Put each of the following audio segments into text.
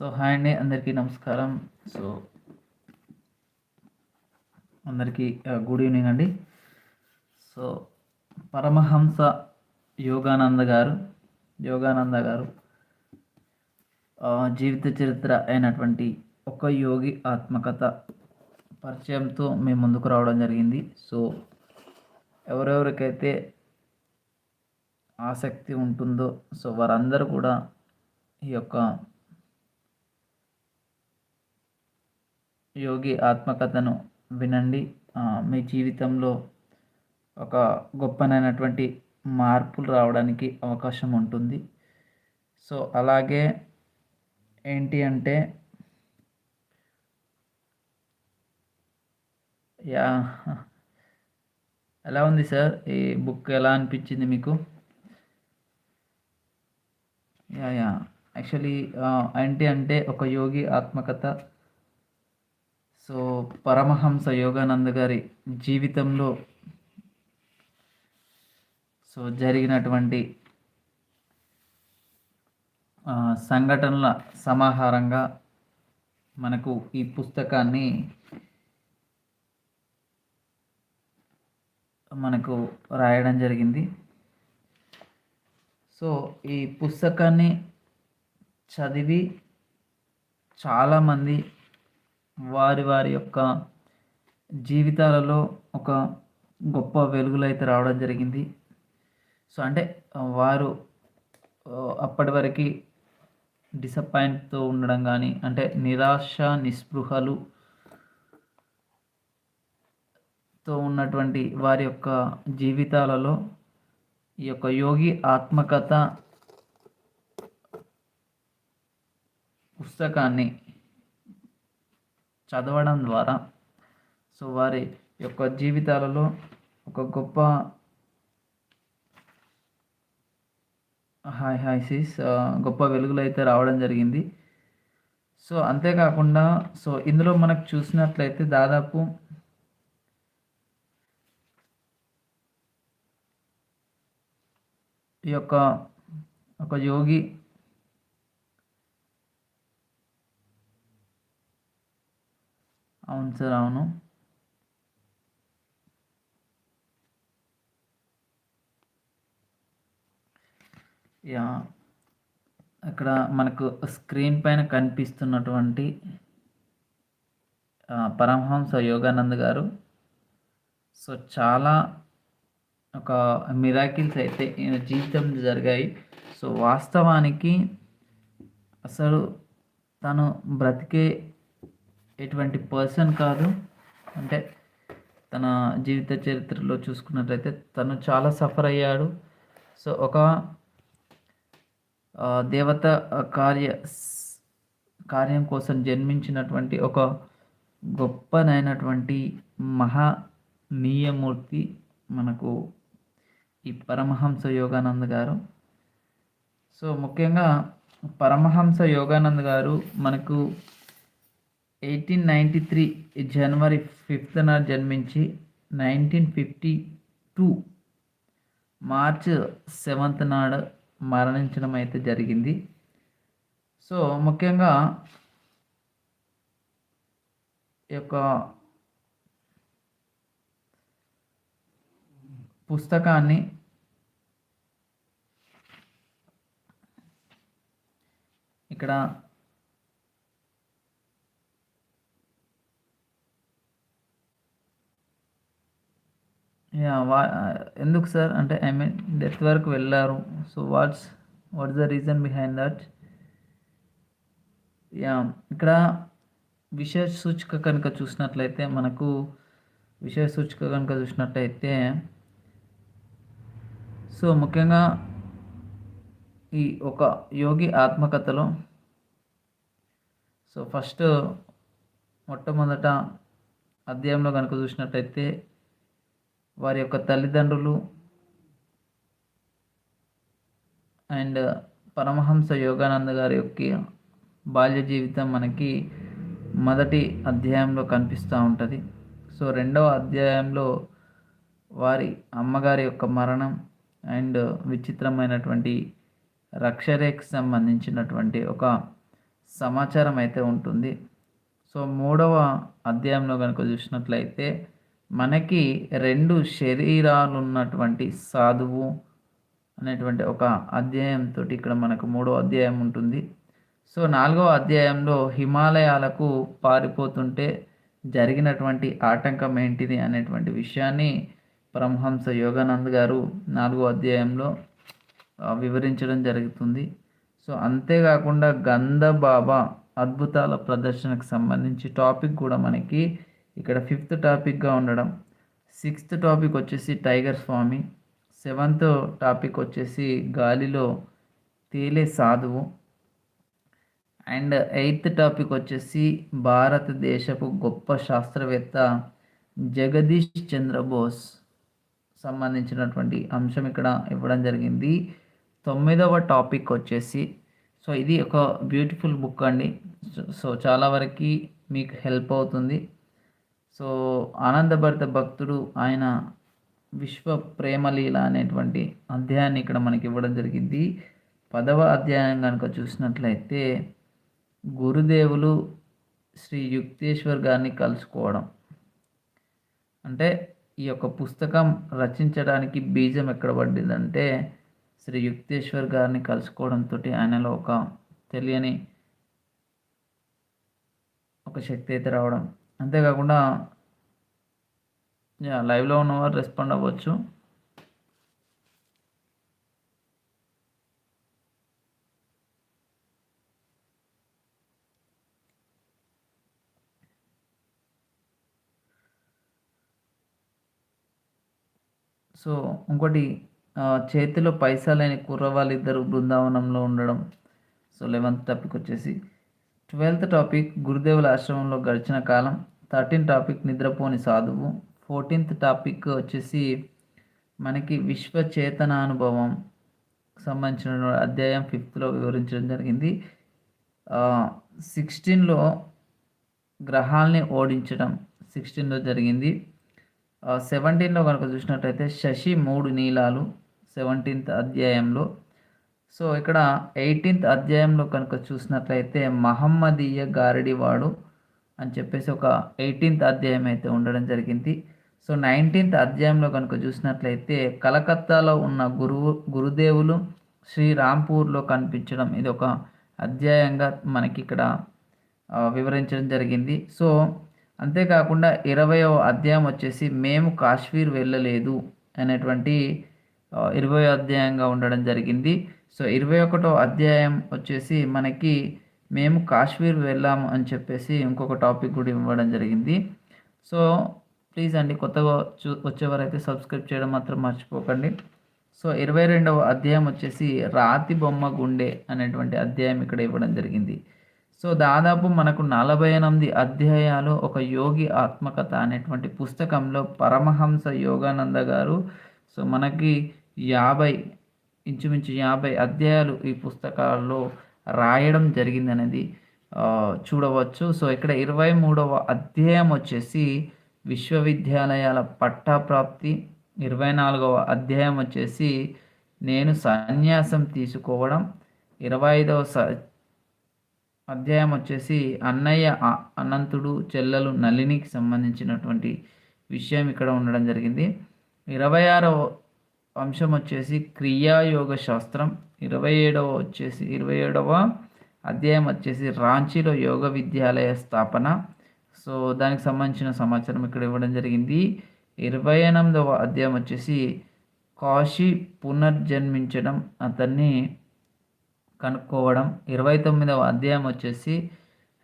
So hi అండి అందరికీ నమస్కారం. సో అందరికీ గుడ్ ఈవినింగ్ అండి. సో పరమహంస యోగానంద గారు యోగానంద గారు జీవిత చరిత్ర అయినటువంటి ఒక యోగి ఆత్మకథ పరిచయంతో మేము ముందుకు రావడం జరిగింది. సో ఎవరెవరికైతే ఆసక్తి ఉంటుందో సో వారందరూ కూడా ఈ యొక్క యోగి ఆత్మకథను వినండి. మీ జీవితంలో ఒక గొప్పనైనటువంటి మార్పులు రావడానికి అవకాశం ఉంటుంది. సో అలాగే ఏంటి అంటే యా ఎలా ఉంది సార్? ఈ బుక్ ఎలా అనిపించింది మీకు? Yeah yeah. యాక్చువల్లీ ఏంటి అంటే ఒక యోగి ఆత్మకథ సో పరమహంస యోగానంద గారి జీవితంలో సో జరిగినటువంటి సంఘటనల సమాహారంగా మనకు ఈ పుస్తకాన్ని మనకు రాయడం జరిగింది. సో ఈ పుస్తకాన్ని చదివి చాలామంది వారి వారి యొక్క జీవితాలలో ఒక గొప్ప వెలుగులు అయితే రావడం జరిగింది. సో అంటే వారు అప్పటి వరకు డిసప్పాయింట్తో ఉండడం కానీ అంటే నిరాశ నిస్పృహలు తో ఉన్నటువంటి వారి యొక్క జీవితాలలో ఈ యొక్క యోగి ఆత్మకథ పుస్తకాన్ని చదవడం ద్వారా. సో వారి యొక్క జీవితాలలో ఒక గొప్ప హాయ్ హాయ్ సిస్ గొప్ప వెలుగులు అయితే రావడం జరిగింది. సో అంతేకాకుండా సో ఇందులో మనకు చూసినట్లయితే దాదాపు ఈ యొక్క ఒక యోగి అవును సార్ అవును. యా అక్కడ మనకు స్క్రీన్ పైన కనిపిస్తున్నటువంటి పరమహంస యోగానంద్ గారు. సో చాలా ఒక మిరాకిల్స్ అయితే ఈయన జీవితంలో జరిగాయి. సో వాస్తవానికి అసలు తను బ్రతికే ఎటువంటి పర్సన్ కాదు. అంటే తన జీవిత చరిత్రలో చూసుకున్నట్లయితే తను చాలా సఫర్ అయ్యాడు. సో ఒక దేవత కార్య కార్యం కోసం జన్మించినటువంటి ఒక గొప్పనైనటువంటి మహనీయమూర్తి మనకు ఈ పరమహంస యోగానంద్ గారు. సో ముఖ్యంగా పరమహంస యోగానంద్ గారు మనకు ఎయిటీన్ నైంటీ త్రీ జనవరి ఫిఫ్త్న జన్మించి nineteen fifty two March seventh నాడు మరణించడం అయితే జరిగింది. సో ముఖ్యంగా ఈ యొక్క పుస్తకాన్ని ఇక్కడ యా వా ఎందుకు సార్ అంటే ఐ మీన్ డెత్ వరకు వెళ్ళారు. So what's what's the reason behind that yeah ఇక్కడ విషయ సూచిక కనుక చూసినట్లయితే మనకు విషయ సూచిక కనుక చూసినట్లయితే సో ముఖ్యంగా ఈ ఒక యోగి ఆత్మకథలో సో ఫస్ట్ మొట్టమొదట అధ్యాయంలో కనుక చూసినట్టయితే వారి యొక్క తల్లిదండ్రులు అండ్ పరమహంస యోగానంద గారి యొక్క బాల్య జీవితం మనకి మొదటి అధ్యాయంలో కనిపిస్తూ ఉంటుంది. సో రెండవ అధ్యాయంలో వారి అమ్మగారి యొక్క మరణం అండ్ విచిత్రమైనటువంటి రక్షరేఖకు సంబంధించినటువంటి ఒక సమాచారం అయితే ఉంటుంది. సో మూడవ అధ్యాయంలో కనుక చూసినట్లయితే మనకి రెండు శరీరాలు ఉన్నటువంటి సాధువు అనేటువంటి ఒక అధ్యాయంతో ఇక్కడ మనకు మూడో అధ్యాయం ఉంటుంది. సో నాలుగవ అధ్యాయంలో హిమాలయాలకు పారిపోతుంటే జరిగినటువంటి ఆటంకం ఏంటిది అనేటువంటి విషయాన్ని పరమహంస యోగానంద్ గారు నాలుగో అధ్యాయంలో వివరించడం జరుగుతుంది. సో అంతేకాకుండా గంధ బాబా అద్భుతాల ప్రదర్శనకు సంబంధించి టాపిక్ కూడా మనకి ఇక్కడ ఫిఫ్త్ టాపిక్గా ఉండడం. సిక్స్త్ టాపిక్ వచ్చేసి టైగర్ స్వామి సెవెంత్ టాపిక్ వచ్చేసి గాలిలో తేలే సాధువు. అండ్ ఎయిత్ టాపిక్ వచ్చేసి భారతదేశపు గొప్ప శాస్త్రవేత్త జగదీష్ చంద్రబోస్ సంబంధించినటువంటి అంశం ఇక్కడ ఇవ్వడం జరిగింది. తొమ్మిదవ టాపిక్ వచ్చేసి సో ఇది ఒక బ్యూటిఫుల్ బుక్ అండి. సో చాలా వరకు మీకు హెల్ప్ అవుతుంది. సో ఆనందభరిత భక్తుడు ఆయన విశ్వ ప్రేమలీల అనేటువంటి అధ్యాయాన్ని ఇక్కడ మనకి ఇవ్వడం జరిగింది. పదవ అధ్యాయం కనుక చూసినట్లయితే గురుదేవులు శ్రీ యుక్తేశ్వర్ గారిని కలుసుకోవడం. అంటే ఈ యొక్క పుస్తకం రచించడానికి బీజం ఎక్కడ పడ్డదంటే శ్రీ యుక్తేశ్వర్ గారిని కలుసుకోవడంతో ఆయనలో ఒక తెలియని ఒక శక్తి అయితే రావడం. అంతేకాకుండా లైవ్లో ఉన్నవారు రెస్పాండ్ అవ్వచ్చు. సో ఇంకోటి చేతిలో పైసా లేని కుర్రవాళ్ళు ఇద్దరు బృందావనంలో ఉండడం. సో లెవెన్త్ టాపిక్ వచ్చేసి ట్వెల్త్ టాపిక్ గురుదేవుల ఆశ్రమంలో గడిచిన కాలం. థర్టీన్ టాపిక్ నిద్రపోని సాధువు. ఫోర్టీన్త్ టాపిక్ వచ్చేసి మనకి విశ్వ చేతనానుభవం సంబంధించిన అధ్యాయం ఫిఫ్త్లో వివరించడం జరిగింది. సిక్స్టీన్లో గ్రహాల్ని ఓడించడం సిక్స్టీన్లో జరిగింది. సెవెంటీన్లో కనుక చూసినట్టయితే శశి మూడు నీలాలు సెవెంటీన్త్ అధ్యాయంలో. సో ఇక్కడ ఎయిటీన్త్ అధ్యాయంలో కనుక చూసినట్లయితే మహమ్మదీయ గారడివాడు అని చెప్పేసి ఒక ఎయిటీన్త్ అధ్యాయం అయితే ఉండడం జరిగింది. సో నైన్టీన్త్ అధ్యాయంలో కనుక చూసినట్లయితే కలకత్తాలో ఉన్న గురువు గురుదేవులు శ్రీరాంపూర్లో కనిపించడం ఇది ఒక అధ్యాయంగా మనకి ఇక్కడ వివరించడం జరిగింది. సో అంతేకాకుండా ఇరవయో అధ్యాయం వచ్చేసి మేము కాశ్మీర్ వెళ్ళలేదు అనేటువంటి ఇరవై అధ్యాయంగా ఉండడం జరిగింది. సో ఇరవై ఒకటో అధ్యాయం వచ్చేసి మనకి మేము కాశ్మీర్ వెళ్ళాము అని చెప్పేసి ఇంకొక టాపిక్ కూడా ఇవ్వడం జరిగింది. సో ప్లీజ్ అండి కొత్తగా చూ వచ్చేవారైతే సబ్స్క్రైబ్ చేయడం మాత్రం మర్చిపోకండి. సో ఇరవై రెండవ అధ్యాయం వచ్చేసి రాతి బొమ్మ గుండె అనేటువంటి అధ్యాయం ఇక్కడ ఇవ్వడం జరిగింది. సో దాదాపు మనకు నలభై ఎనిమిది అధ్యాయాలు ఒక యోగి ఆత్మకథ అనేటువంటి పుస్తకంలో పరమహంస యోగానంద గారు సో మనకి యాభై ఇంచుమించు యాభై అధ్యాయాలు ఈ పుస్తకాల్లో రాయడం జరిగింది అనేది చూడవచ్చు. సో ఇక్కడ ఇరవై మూడవ అధ్యాయం వచ్చేసి విశ్వవిద్యాలయాల పట్టాప్రాప్తి. ఇరవై నాలుగవ అధ్యాయం వచ్చేసి నేను సన్యాసం తీసుకోవడం. ఇరవై ఐదవ స అధ్యాయం వచ్చేసి అన్నయ్య అనంతుడు చెల్లెలు నలినికి సంబంధించినటువంటి విషయం ఇక్కడ ఉండడం జరిగింది. ఇరవై ఆరవ అంశం వచ్చేసి క్రియాయోగ శాస్త్రం ఇరవై ఏడవ వచ్చేసి ఇరవై ఏడవ అధ్యాయం వచ్చేసి రాంచీలో యోగ విద్యాలయ స్థాపన. సో దానికి సంబంధించిన సమాచారం ఇక్కడ ఇవ్వడం జరిగింది. ఇరవై ఎనిమిదవ అధ్యాయం వచ్చేసి కాశీ పునర్జన్మించడం అతన్ని కనుక్కోవడం. ఇరవై తొమ్మిదవ అధ్యాయం వచ్చేసి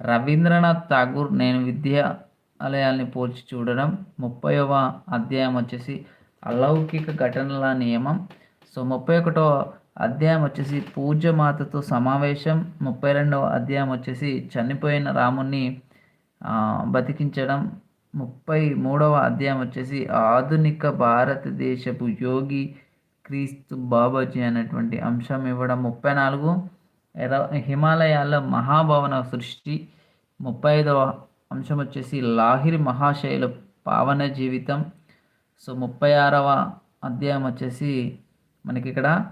రవీంద్రనాథ్ ఠాగూర్ నేను విద్యాలయాల్ని పోల్చి చూడడం. ముప్పైవ అధ్యాయం వచ్చేసి అలౌకిక ఘటనల నియమం. సో ముప్పై ఒకటో అధ్యాయం వచ్చేసి పూజ్యమాతతో సమావేశం. ముప్పై రెండవ అధ్యాయం వచ్చేసి చనిపోయిన రాముణ్ణి బతికించడం. ముప్పై మూడవ అధ్యాయం వచ్చేసి ఆధునిక భారతదేశపు యోగి క్రీస్తు బాబాజీ అనేటువంటి అంశం ఇవ్వడం. ముప్పై నాలుగు హిమాలయాల్లో మహాభవన సృష్టి. ముప్పై ఐదవ అంశం వచ్చేసి లాహిరి మహాశైల పావన జీవితం. సో ముప్పై ఆరవ అధ్యాయం వచ్చేసి మనకి ఇక్కడ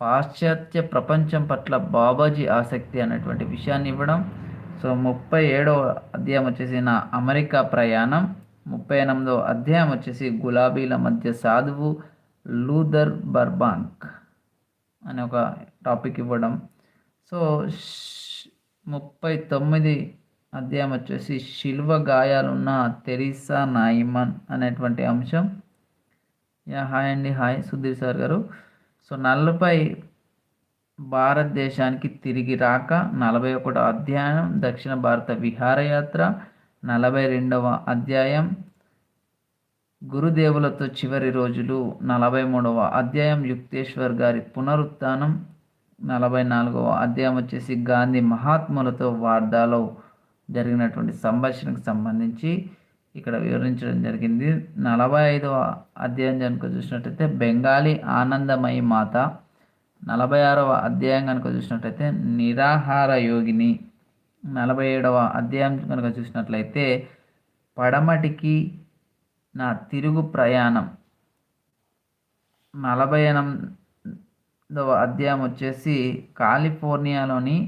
పాశ్చాత్య ప్రపంచం పట్ల బాబాజీ ఆసక్తి అనేటువంటి విషయాన్ని ఇవ్వడం. సో ముప్పై ఏడవ అధ్యాయం వచ్చేసి నా అమెరికా ప్రయాణం. ముప్పై ఎనిమిదవ అధ్యాయం వచ్చేసి గులాబీల మధ్య సాధువు లూథర్ బర్బాంక్ అనే ఒక టాపిక్ ఇవ్వడం. సో ముప్పై తొమ్మిది అధ్యాయం వచ్చేసి శిల్వ గాయాలున్న తెరీసా నాయిమన్ అనేటువంటి అంశం. యా హాయ్ అండి హాయ్ సుధీర్ సార్ గారు. సో నలభై భారతదేశానికి తిరిగి రాక నలభై ఒకటో అధ్యాయం దక్షిణ భారత విహారయాత్ర నలభై రెండవ అధ్యాయం గురుదేవులతో చివరి రోజులు నలభై మూడవ అధ్యాయం యుక్తేశ్వర్ గారి పునరుత్థానం నలభై నాలుగవ అధ్యాయం వచ్చేసి గాంధీ మహాత్ములతో వార్దాలో జరిగినటువంటి సంభాషణకు సంబంధించి ఇక్కడ వివరించడం జరిగింది. నలభై ఐదవ అధ్యాయం కనుక చూసినట్టయితే బెంగాలీ ఆనందమయి మాత నలభై ఆరవ అధ్యాయం కనుక చూసినట్లయితే నిరాహార యోగిని నలభై ఏడవ అధ్యాయం కనుక చూసినట్లయితే పడమటికి నా తిరుగు ప్రయాణం నలభై ఎనిమిదవ అధ్యాయం వచ్చేసి కాలిఫోర్నియాలోని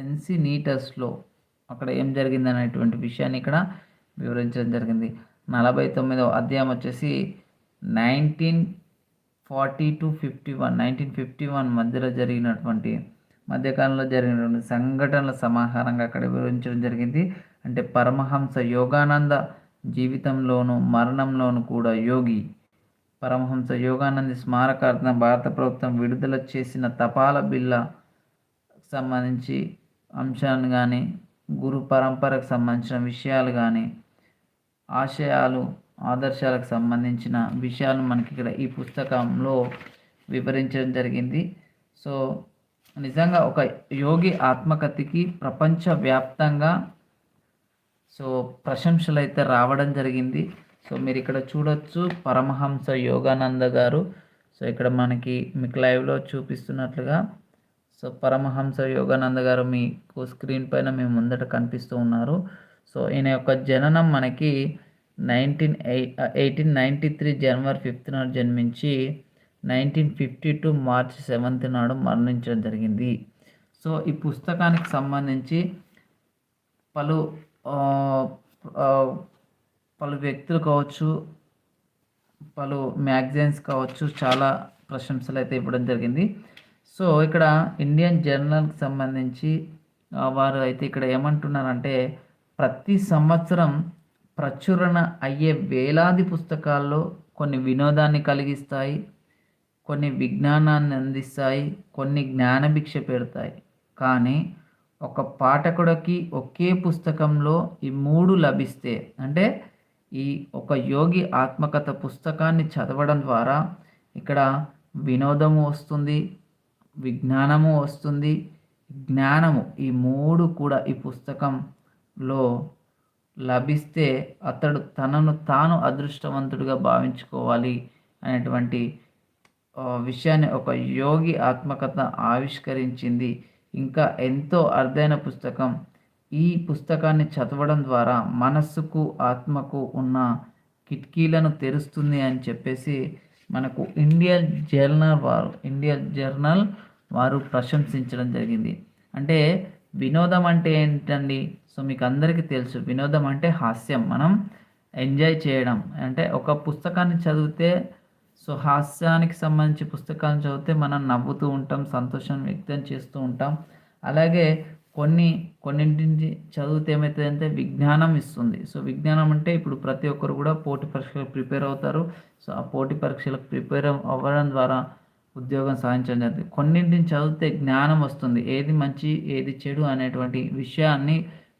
ఎన్సీ ఎన్సినీటస్లో అక్కడ ఏం జరిగింది అనేటువంటి విషయాన్ని ఇక్కడ వివరించడం జరిగింది. నలభై తొమ్మిదవ అధ్యాయం వచ్చేసి nineteen forty to fifty one nineteen fifty one మధ్యలో జరిగినటువంటి మధ్యకాలంలో జరిగినటువంటి సంఘటనల సమాహారంగా అక్కడ వివరించడం జరిగింది. అంటే పరమహంస యోగానంద జీవితంలోను మరణంలోను కూడా యోగి పరమహంస యోగానంది స్మారకార్థం భారత ప్రభుత్వం విడుదల చేసిన తపాల బిల్ల సంబంధించి అంశాలను కానీ గురు పరంపరకు సంబంధించిన విషయాలు కానీ ఆశయాలు ఆదర్శాలకు సంబంధించిన విషయాలు మనకి ఇక్కడ ఈ పుస్తకంలో వివరించడం జరిగింది. సో నిజంగా ఒక యోగి ఆత్మకథకి ప్రపంచవ్యాప్తంగా సో ప్రశంసలు అయితే రావడం జరిగింది. సో మీరు ఇక్కడ చూడొచ్చు పరమహంస యోగానంద గారు. సో ఇక్కడ మనకి మీకు లైవ్లో చూపిస్తున్నట్లుగా సో పరమహంస యోగానంద గారు మీకు స్క్రీన్ పైన మీ ముందట కనిపిస్తూ ఉన్నారు. సో ఈయన యొక్క జననం మనకి nineteen eight eighteen ninety three January fifth నాడు జన్మించి nineteen fifty two March seventh నాడు మరణించడం జరిగింది. సో ఈ పుస్తకానికి సంబంధించి పలు పలు వ్యక్తులు కావచ్చు పలు మ్యాగజైన్స్ కావచ్చు చాలా ప్రశంసలు అయితే ఇవ్వడం జరిగింది. సో ఇక్కడ ఇండియన్ జర్నల్కి సంబంధించి వారు అయితే ఇక్కడ ఏమంటున్నారంటే ప్రతి సంవత్సరం ప్రచురణ అయ్యే వేలాది పుస్తకాల్లో కొన్ని వినోదాన్ని కలిగిస్తాయి కొన్ని విజ్ఞానాన్ని అందిస్తాయి కొన్ని జ్ఞానభిక్ష పెడతాయి. కానీ ఒక పాఠకుడికి ఒకే పుస్తకంలో ఈ మూడు లభిస్తే అంటే ఈ ఒక యోగి ఆత్మకథ పుస్తకాన్ని చదవడం ద్వారా ఇక్కడ వినోదము వస్తుంది విజ్ఞానము వస్తుంది. జ్ఞానము ఈ మూడు కూడా ఈ పుస్తకంలో లభిస్తే అతడు తనను తాను అదృష్టవంతుడిగా భావించుకోవాలి అనేటువంటి విషయాన్ని ఒక యోగి ఆత్మకథ ఆవిష్కరించింది. ఇంకా ఎంతో అర్థైన పుస్తకం. ఈ పుస్తకాన్ని చదవడం ద్వారా మనస్సుకు ఆత్మకు ఉన్న కిటికీలను తెరుస్తుంది అని చెప్పేసి మనకు ఇండియన్ జర్నల్ వారు ఇండియన్ జర్నల్ వారు ప్రశంసించడం జరిగింది. అంటే వినోదం అంటే ఏంటండి? సో మీకు అందరికీ తెలుసు వినోదం అంటే హాస్యం. మనం ఎంజాయ్ చేయడం. అంటే ఒక పుస్తకాన్ని చదివితే సో హాస్యానికి సంబంధించి పుస్తకాలను చదివితే మనం నవ్వుతూ ఉంటాం సంతోషం వ్యక్తం చేస్తూ ఉంటాం. అలాగే కొన్ని కొన్నింటి చదివితే ఏమవుతుందంటే విజ్ఞానం ఇస్తుంది. సో విజ్ఞానం అంటే ఇప్పుడు ప్రతి ఒక్కరు కూడా పోటీ పరీక్షలకు ప్రిపేర్ అవుతారు. సో ఆ పోటీ పరీక్షలకు ప్రిపేర్ అవ్వడం ద్వారా ఉద్యోగం సాధించడం జరుగుతుంది. కొన్నింటిని చదివితే జ్ఞానం వస్తుంది. ఏది మంచి ఏది చెడు అనేటువంటి విషయాన్ని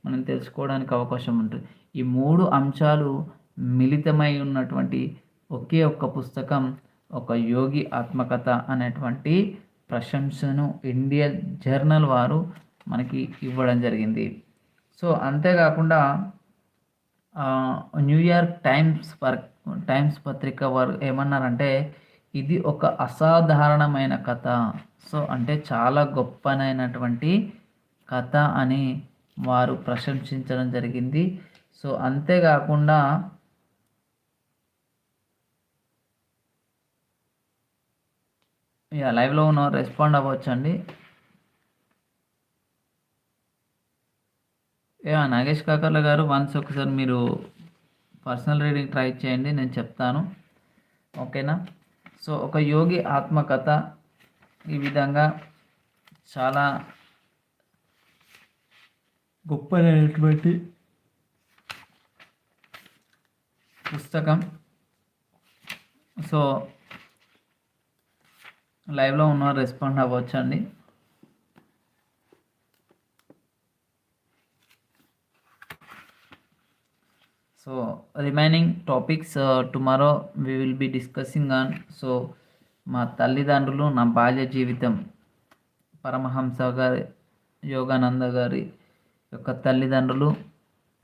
మనం తెలుసుకోవడానికి అవకాశం ఉంటుంది. ఈ మూడు అంశాలు మిళితమై ఉన్నటువంటి ఒకే ఒక్క పుస్తకం ఒక యోగి ఆత్మకథ అనేటువంటి ప్రశంసను ఇండియన్ జర్నల్ వారు మనకి ఇవ్వడం జరిగింది. సో అంతేకాకుండా న్యూయార్క్ టైమ్స్ పర్ టైమ్స్ పత్రిక వారు ఏమన్నారంటే ఇది ఒక అసాధారణమైన కథ. సో అంటే చాలా గొప్పనైనటువంటి కథ అని వారు ప్రశంసించడం జరిగింది. సో అంతేకాకుండా లైవ్లో ఉన్న రెస్పాండ్ అవ్వచ్చండి. యా నాగేష్ కాకర్ల గారు వన్స్ ఒకసారి మీరు పర్సనల్ రీడింగ్ ట్రై చేయండి నేను చెప్తాను. ఓకేనా సో ఒక యోగి ఆత్మకథ ఈ విధంగా చాలా గొప్పదైనటువంటి పుస్తకం. సో లైవ్లో ఉన్న respond అవ్వచ్చండి so remaining topics tomorrow we will be discussing on so మా తల్లిదండ్రులు నా బాల్య జీవితం పరమహంస గారి యోగానంద గారి యొక్క తల్లిదండ్రులు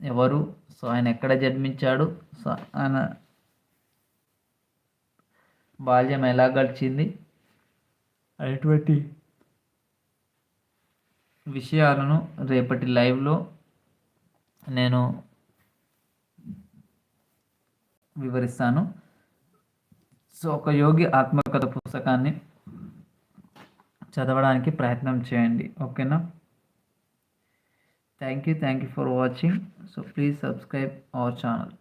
ఎవరు? సో ఆయన ఎక్కడ జన్మించాడు? సో ఆయన బాల్యం ఎలా గడిచింది? అటువంటి విషయాలను రేపటి లైవ్లో నేను వివరిస్తాను. సో ఒక యోగి ఆత్మకథ పుస్తకాన్ని చదవడానికి ప్రయత్నం చేయండి. ఓకేనా? Thank you thank you for watching so please subscribe our channel